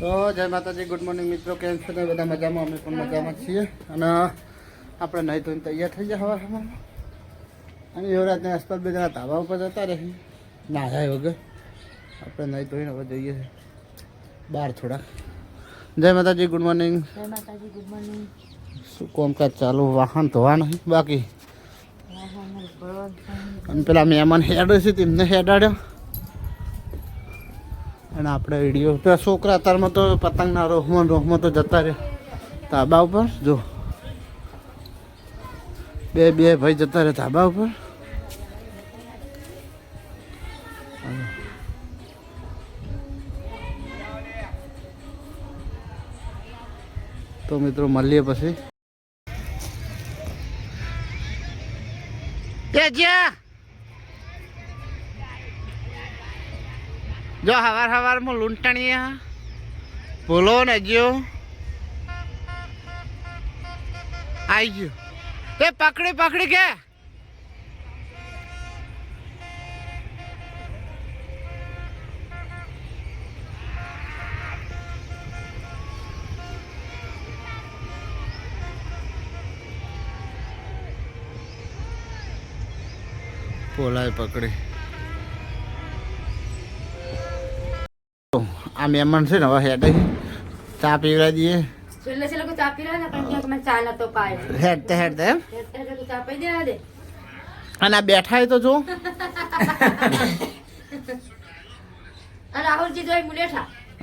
તો જય માતાજી ગુડ મોર્નિંગ મિત્રો. કેમ છો તમે? બધા મજામાં? અમે પણ મજામાં છીએ. અને આપણે નહીં ધોઈને તૈયાર થઈ જાય હવા અને યુવરાજને આસપાસ બે જણા ધાબા ઉપર જતા રહી. ના જાય વગર. આપણે નહીં ધોઈને હવે જઈએ બહાર થોડા જય માતાજી ગુડ મોર્નિંગ. જય માતાજી ગુડ મોર્નિંગ. શું કોમકાજ ચાલુ? વાહન ધોવા નહીં બાકી. અને પેલા મહેમાન હેડ છે તેમને હેડાડ્યો. અને આપણે વીડિયો પેલા છોકરા અત્યારમાં તો પતંગના રોહમાં રોહમાં તો જતા રહ્યા. ધાબા ઉપર, જો. બે બે ભાઈ જતા રહ્યા ધાબા ઉપર. તો મિત્રો મળીએ પછી. એ જ્યાં જો હવાર હવારમાં લૂંટણીયા ભૂલો ને ગયો. આવી ગયો. એ પકડી પકડી કે? પોલાય પકડી. આ મહેમાન છે ને હવે હેડ ચા પીવડાવી દઈએ. છેલ્લે છેલ્લે કોઈ ચા પી રહ્યા ને પણ ક્યાંક મેં ચા નતો પાયો હેડ તે હેડ તે એમ એટલે તો ચા પી દેવા દે. અને આ બેઠા તો જો.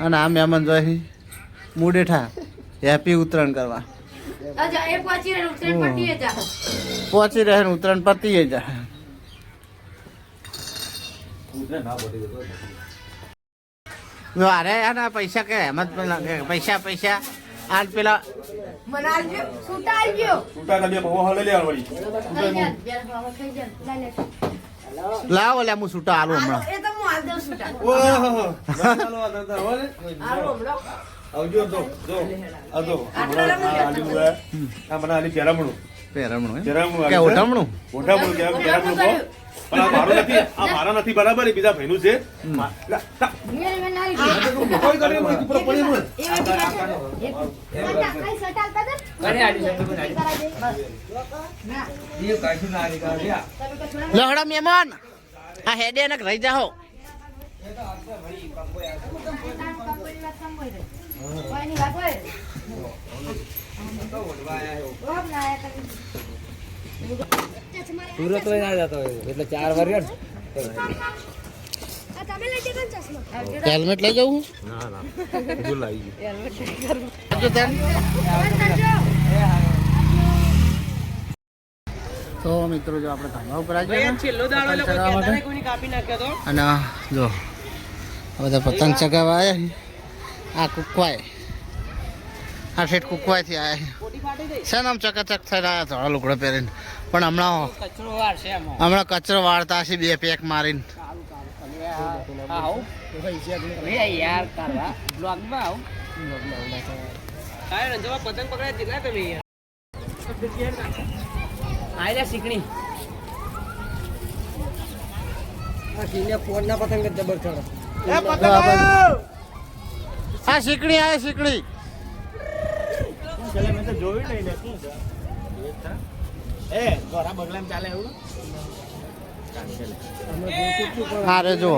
અને આ મહેમાન જોઈ મુડેઠા હેપી ઉત્તરાયણ કરવા. પહોંચી રહે ને ઉત્તરાયણ પતી જાય જો. અરે આના પૈસા કે હેમત પૈસા પૈસા. આ પેલા લાવો લે હું છૂટા આલું હમણાં. એ તો હું આલ દઉં સૂટા ઓહો આલો હમણાં. આવજો તો જો. આ જો. આલી મુએ આ મને આલી પેરામણું. પેરામણું કે ઓઢમણું? ઓઢામણું કે પેરામણું પણ આ મારું નથી આ મારા નથી બરાબર એ બીજા ભાઈનું છે. કોઈ કઈ લહડા મહેમાન આ હેડે ને રહી જાઓ. સુરત લઈ ના જતો એટલે ચાર વર્ગ હેલ્મેટ લઈ જવું ના ના. ભૂલ આવી ગઈ તો મિત્રો જો આપણે ધાબા ઉપર આવી. અને જો બધા પતંગ ચગાવવા આવ્યા છે. આ કુકવાય. આ ઠેઠ કુકવાથી આવ્યા છે. આમ ચકાચક થઈ રહ્યા ધોળા લુગડા પહેરીને. પણ હમણાં હમણાં કચરો વાળતા હશે બે પેક મારીને. પતંગ પકડ્યા તમે આયલા શીકણી પોટના પતંગ જ જબર ચડે આ શીકડી આવે શીકડી અરે જો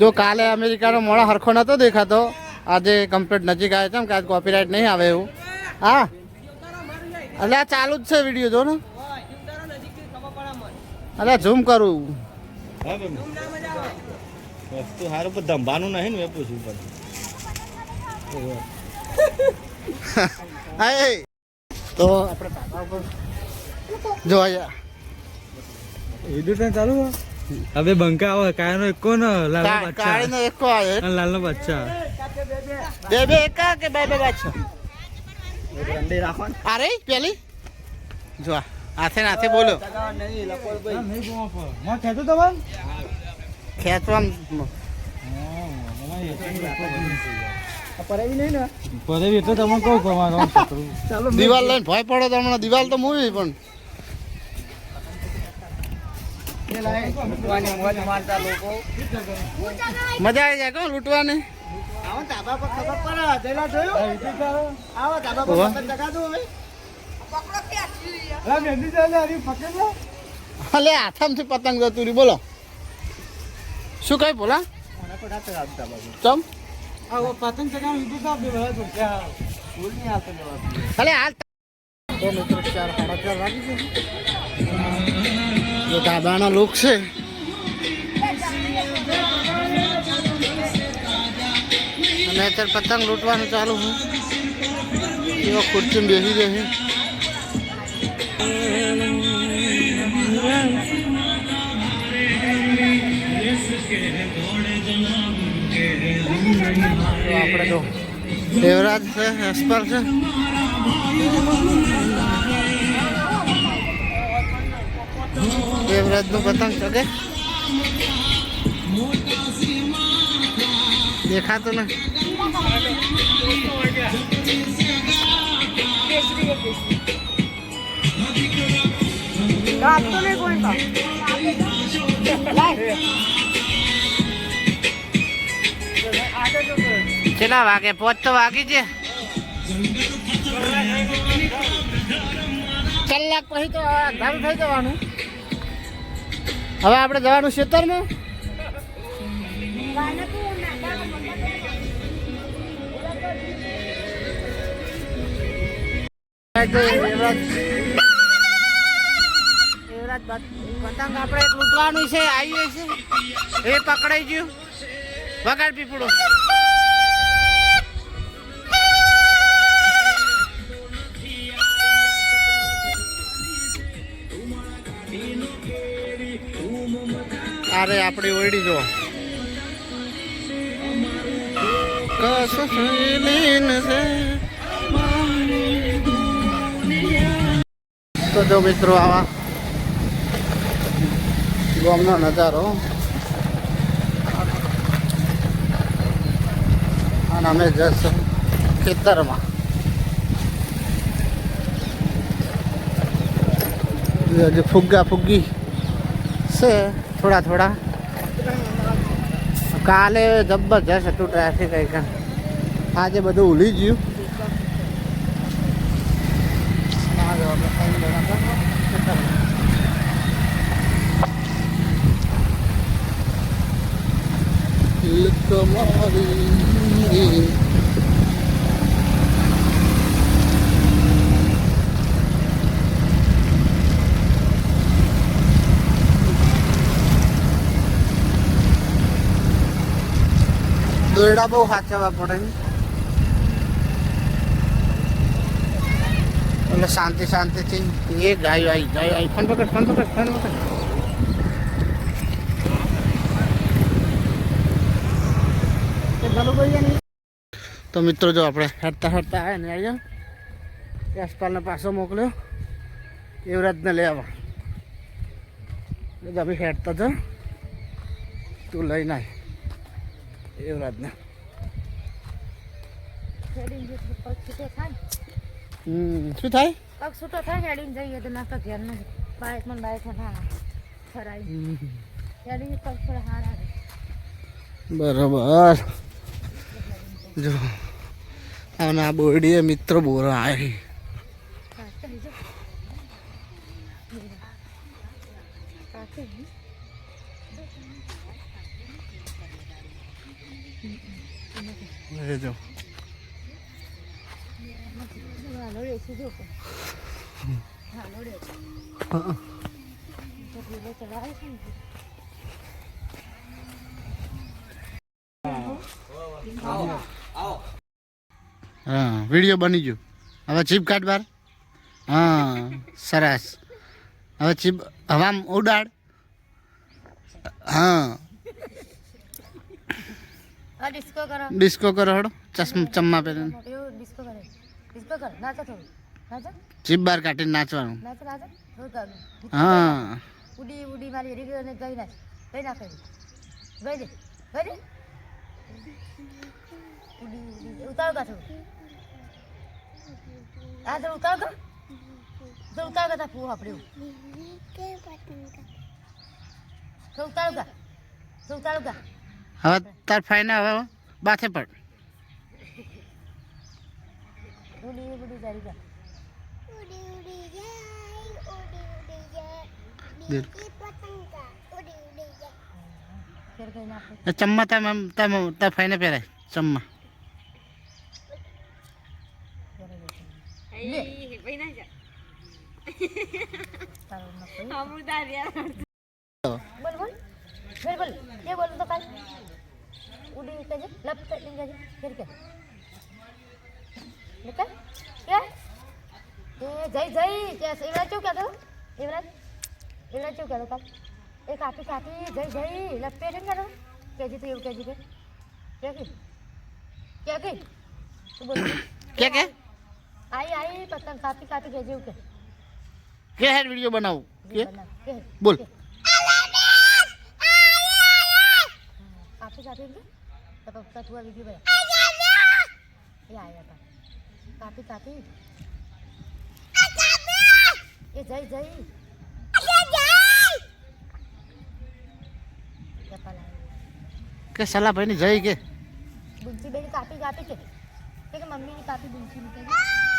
જો કાલે અમેરિકાનો મોડા હરખો નતો દેખાતો? આજે કમ્પ્લીટ નજીક આવે છે ને કે આજ કોપીરાઇટ નહીં આવે એવું. હા? એટલે આ ચાલુ જ છે વીડિયો જો ને? અરે ઝૂમ કરું. વસ્તુ પણ નહીં ને મેં પૂછ્યું પણ. તો આપણે ધાબા ઉપર જો. અહીંયા વિડિયો ચાલુ હવે બંકા આવે કાયનો એકો ન લાલનો બચ્ચા કાયનો એકો આવે. અને લાલનો બચ્ચા બે બે એકા કે બે બે બાછો અરે પેલી? જો હાથે હાથે બોલો. ખેતો તો ખેંચવા પરેવી નહીં ને? પરેવી એટલે તમને કહું કમાનો ચાલો દિવાલ લઈને ભય પડો તો હમણાં દિવાલ તો મૂવી પણ. મોજ મારતા લોકો મજા આવી જાય કો લૂંટવાની? આવો ધાબા પર ખબર પડે જોયું? આવો. ધાબા પર ઓવા. પતંગ હવે. અલા હાથામથી જતું બોલો. શું કઈ બોલા ચમ? પતંગ ચગાવવાનું ઈટું સાહેબ બે બધા છોડ્યા ભૂલ નહીં આવતો અલે હાલ તો. મિત્રો ચાર સાડા ચાર વાગી છે. જો ધાબાના લોક છે. અને અત્યારે પતંગ લૂંટવાનું ચાલુ હું એવા ખુરચી બેસી રહે આપણે જો દેવરાજ છે એસ્પર છે. દેવરાજનું પતંગ ચગે. દેખાતું ને. કેટલા વાગે? પોચ તો વાગી છે. કલાક પછી તો અંધારું થઈ જવાનું. હવે આપણે જવાનું ખેતરમાં પતંગ આપણે લૂંટવાનું છે, આવીએ છે એ પકડાઈ ગયું. વગાડ પીપળું. અરે આપણી ઓયડી જો. તો જો મિત્રો આવા ગામનો નજારો. અને અમે જશું ખેતરમાં. ફુગ્ગા ફુગ્ગી છે. થોડા થોડા કાલે જબરજસ્ત હતું ટ્રાફિક કઈ આજે બધું ભૂલી ગયું. આ જો આપણે ખાઈને બેઠા હતા. લુક મારી દોરડા બહુ સાચવવા પડે. એટલે શાંતિ શાંતિથી એ ગાયો આવી ગાયો આવી ફોન પકડ ફોન પકડ ફોન પકડ. તો મિત્રો જો આપણે હરતા હરતા આવ્યા ને આવ્યા યશપાલને પાછો મોકલ્યો. યુવરાજને લઈ એટલે તમે હેડતા જ તું લઈને આય. છૂટો થાય હમ શું થાય? પગ છૂટો થાય હેડીને જઈએ તો નાસ્તો ઘેર નથી બાઇકમાં બાયક હા ફરાય હેડીને પગ થોડા હારા બરાબર. જો આના બોરડીએ મિત્રો બોરા આવી એ જો હાલો રેસી જો પણ. હાલો રેસી. હા. વીડિયો બની ગયો હવે ચીપ કાઢ બાર હા, સરસ હવે ચીપ, હવામ ઉડાડ હા ડિસ્કો કરો. ડિસ્કો કરો હડો. ચશ્મા ચમ્મા પહેરીને ડિસ્કો કરે. ડિસ્કો કરો. નાચો થોડું. નાચો. ચીપ બાર કાઢીને નાચવાનું. નાચો નાચો. થોડું કાઢો હા. ઉડી ઉડી મારી રીગ ને ગઈ નાખ. ગઈ નાખે ગઈ દે. ગઈ દે. ઉડી ઉડી. ઉતાર કા થોડું આ તો ઉતાર કા તો ઉતાર કા ફૂ આપણે તો ઉતાર કા. તો ઉતાર કા. હવે તાર ફાઈને હવે બાથે પડ ચમ્મા તમે તમે તાર ફાઈને પહેરાય ચમ્મા. બોલ. બોલ બોલ. એ બોલ તો કાલ. ઉડી કહેજે લપ કરી કહેજે ફેર કે નીકળ કે એ જય જય કે એવરાજ શું કહેતો એવરાજ એવરાજ શું કહેતો કાલ એ કાકી કાકી જય જય લપે છે ને કહેજે તું એવું કેજી કે કે કે કે કે તું બોલ કે કે આઈ આઈ પતંગ કાપી કાપી કહેજે એવું કે કે હેડ વીડિયો બનાવું કે કે બોલ કાપી કાપી કે તો પપ્પા તું આ વીડિયો બના એ આવ્યા હતા. કાપી કાપી એ જઈ જઈ. કે સલા ભાઈ ની જઈ કે. બુંચી બેન કાપી કાપી કે. કે કે મમ્મીની કાપી બુંચી ની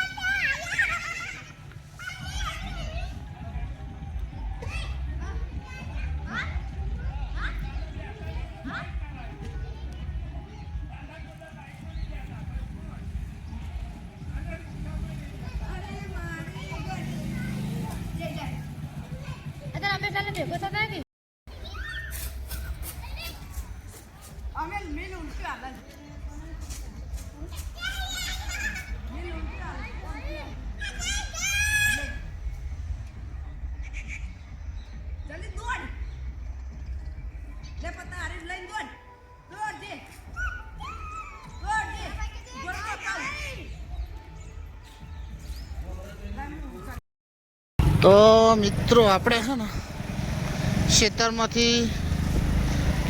તો મિત્રો આપણે છે ને ખેતરમાંથી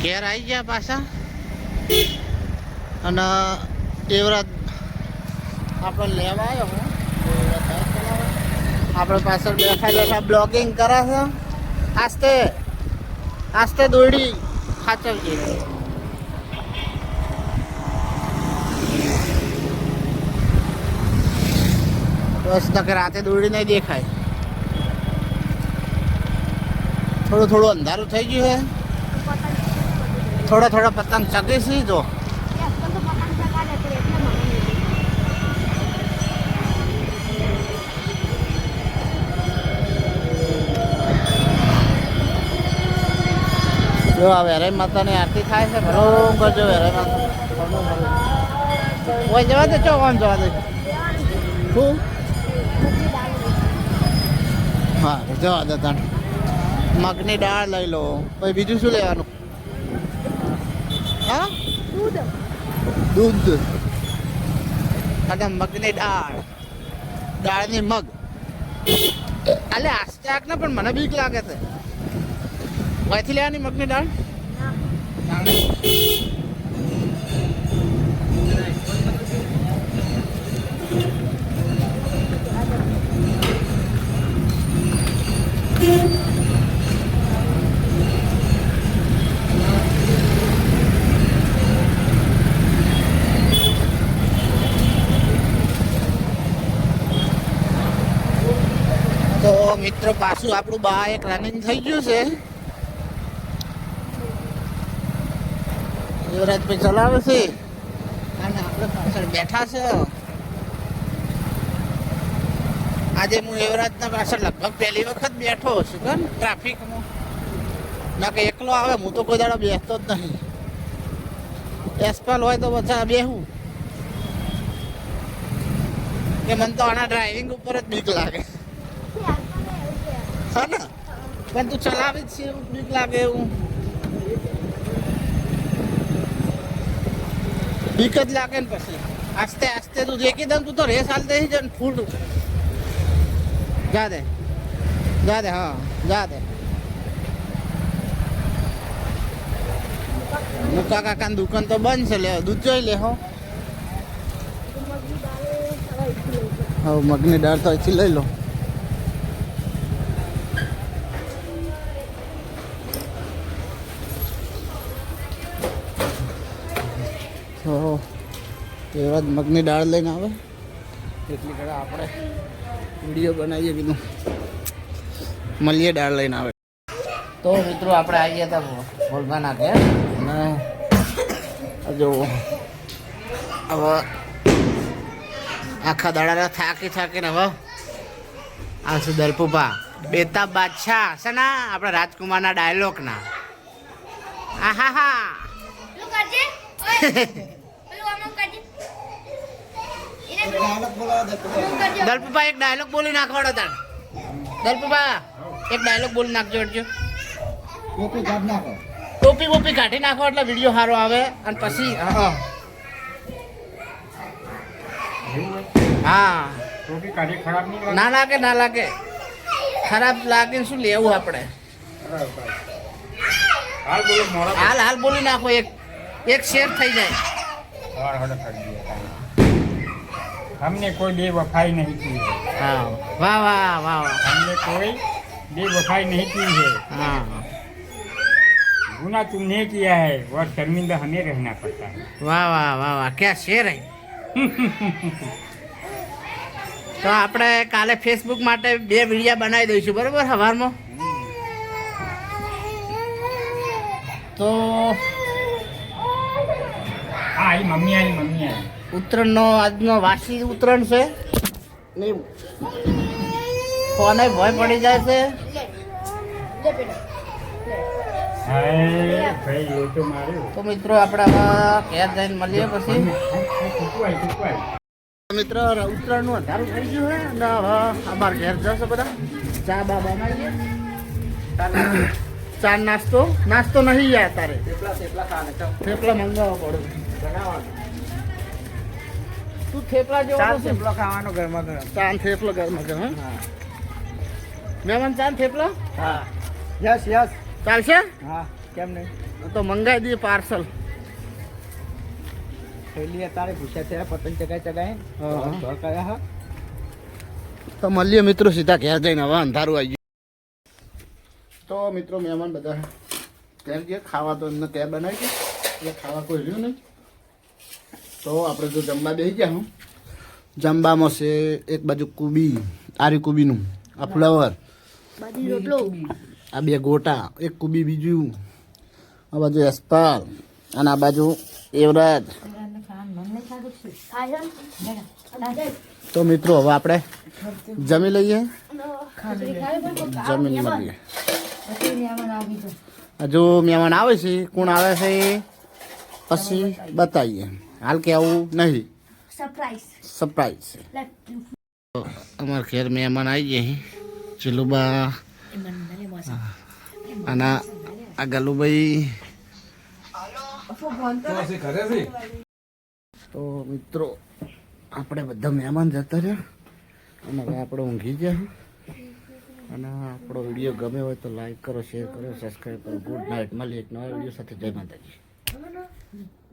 ઘેર આવી ગયા પાછા. અને એવરાજ આપણે લેવા આવ્યો હું. આપણે પાછળ બેઠા બેઠા બ્લોગિંગ કરે છે. આસ્તે આસ્તે દોડી ખાચવજે બસ નકે રાતે દોડી નહીં દેખાય. થોડું થોડું અંધારું થઈ ગયું છે થોડા થોડા પતંગ ચગે છે, જો. જો, આ વેરાઈ માતાની આરતી થાય છે બરોબર જો વેરાઈ માતા. ઓય, જવા દે ચો કોણ જવા દે. શું? હા, જવા દે તણ. મગની દાળ લઈ લો. પછી બીજું શું લેવાનું? હા? દૂધ. દૂધ અને મગની દાળ. દાળની મગ. અલે આસ્તે ને પણ મને બીક લાગે છે. અહીંથી લેવાની મગની દાળ તો મિત્રો, પાછું આપણું બા એક રનિંગ થઈ ગયું છે. યુવરાજભાઈ ચલાવે છે. અને આપણે પાછળ બેઠા છે. આજે હું યુવરાજના પાછળ લગભગ પહેલી વખત બેઠો છું કે ટ્રાફિકમાં. ના કે એકલો આવે, હું તો કોઈ દાડો બેસતો જ નહીં. એસપાલ હોય તો બધા બેહું. કે મને તો આના ડ્રાઇવિંગ ઉપર જ બીક લાગે. હા ને? પણ તું ચલાવે જ છે એવું બીક લાગે એવું. બીક જ લાગે ને પછી. આસ્તે આસ્તે તું દેખી દઉં તું તો રેસ હાલતે દે ને ફૂલ જા દે. જા દે હા જા દે. મુકા કાકાની દુકાન તો બંધ છે લે દૂધ જોઈ લે હો. હવે મગની દાળ તો અહીંથી લઈ લો તો એવા જ મગની દાળ લઈને આવે. એટલી કડા આપણે વીડિયો બનાવીએ કીધું. મળીએ દાળ લઈને આવે. તો મિત્રો આપણે આવી ગયા હતા ભોલભાના ઘેર. અને જો હવે આખા દાડાના થાકી થાકીને હવે આ છે દલપુપા બેતા બાદશાહ છે ને આપણા રાજકુમારના ડાયલોગના આહા હા પેલું કરજે ઓય પેલું આમ આમ કરજે દલપુપા એક ડાયલોગ બોલી નાખવાડો તાર. દલપુભા એક ડાયલોગ બોલી નાખજો અડજો ટોપી બોપી કાઢી નાખો એટલે વીડિયો સારો આવે અને પછી હા. હા. ના લાગે ના લાગે. ખરાબ લાગે શું લેવું આપણે? હાલ હાલ બોલી નાખો એક એક શેર થઈ જાય. हमने कोई बेवफाई नहीं की है હા વાહ વાહ વાહ વાહ हमने कोई बेवफाई नहीं की है હા गुना तुमने किया है और शर्मिंदा हमें रहना पड़ता है વાહ વાહ વાહ વાહ ક્યાં શેર હે તો આપણે કાલે ફેસબુક માટે બે વિડીયા બનાવી દઈશું બરોબર સવારમાં તો हाँ आई मम्मी आई मम्मी आई ઉત્તરાયણનો આજનો વાસી ઉત્તરાયણ છે. ને કોને ભય પડી જાય છે? તો મિત્રો આપણે ઘેર જઈને મળીએ પછી. મિત્રો ઉત્તરાયણનું અંધારું થઈ ગયું છે અને હવે અમારા ઘેર જશે બધા. ચા બા બનાવીએ. ચા નાસ્તો? નાસ્તો નહીં યાર તારે. થેપલા મંગાવવા પડે. બનાવવાનું તું થેપલા જેવો નથી. ખાવાનો ઘરમાં ગરમ ચાર થેપલા થેપલો ગરમા ગરમ હા. મહેમાન ચાર થેપલા? હા. Yes yes. ચાલશે? હા કેમ નહીં? તો મંગાવી દઈએ પાર્સલ. પહેલી અત્યારે ભૂસ્યા છે પતંગ ચગાઈ ચગાઈ. કયા હા. તો મળીએ મિત્રો સીધા ઘેર જઈને. હવે અંધારું આવી ગયું. તો મિત્રો મહેમાન બધા ઘેર ગયા ખાવા તો એમને ત્યાં બનાવી દે એટલે ખાવા કોઈ રહ્યું નહીં. તો આપણે જો જમવા બેસી ગયા હું. જમવામાં છે એક બાજુ કુબી આરી કુબીનું આ ફ્લાવર. આ બે ગોટા એક કુબી બીજું. આ બાજુ એસ્પાલ અને આ બાજુ એવરાજ તો મિત્રો હવે આપણે જમી લઈએ. જમીન મળીએ. હજુ મહેમાન આવે છે કોણ આવે છે પછી બતાવીએ. હાલ કે આવું નહીં. સરપ્રાઈઝ સરપ્રાઈઝ અમારા ઘેર મહેમાન આવી જાય ચીલુબા અને આ ગલુભાઈ. તો મિત્રો આપણે બધા મહેમાન જતા રહ્યા. અને હવે આપણે ઊંઘી ગયા અને આપણો વીડિયો ગમે હોય તો લાઈક કરો શેર કરો સબસ્ક્રાઈબ કરો. ગુડ નાઇટ મળીએ એક નવા વીડિયો સાથે. જય માતાજી.